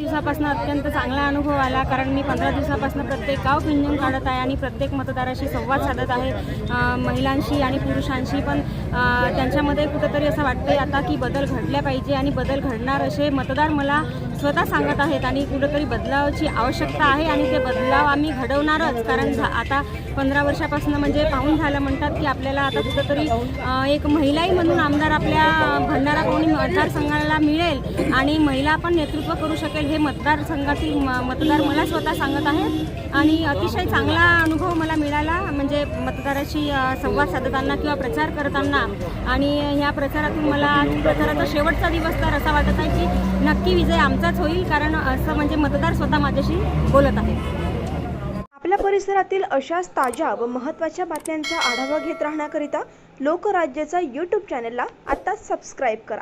दिवसापासून अत्यंत चांगला अनुभव आला कारण मी पंधरा दिवसापासून प्रत्येक गाव पिंजून काढत आहे आणि प्रत्येक मतदाराशी संवाद साधत आहे महिलांशी आणि पुरुषांशी. पण त्यांच्यामध्ये कुठंतरी असं वाटते आता की बदल घडल्या पाहिजे आणि बदल घडणार असे मतदार मला स्वतः सांगत आहेत आणि कुठंतरी बदलावाची आवश्यकता आहे आणि ते बदलाव आम्ही घडवणारच. कारण झा- आता पंधरा वर्षापासून म्हणजे पाहून झालं म्हणतात की आपल्याला आता कुठंतरी एक महिलाही म्हणून आमदार आपल्या भंडारा मतदारसंघाला मिळेल आणि महिला पण नेतृत्व करू शकेल हे मतदारसंघातील म- मतदार मला स्वतः सांगत आहेत. आणि अतिशय चांगला अनुभव मला मिळाला म्हणजे मतदाराशी संवाद साधताना किंवा प्रचार करताना. आणि ह्या प्रचारातून मला प्रचाराचा शेवटचा दिवस तर असा वाटत आहे की नक्की विजय आमचाच होईल कारण असं म्हणजे मतदार स्वतः माझ्याशी बोलत आहे आपल्या परिसरातील अशाच ताज्या व महत्त्वाच्या बातम्यांचा आढावा घेत राहण्याकरिता लोकराज्याचा यूट्यूब चॅनलला आत्ताच सबस्क्राईब करा.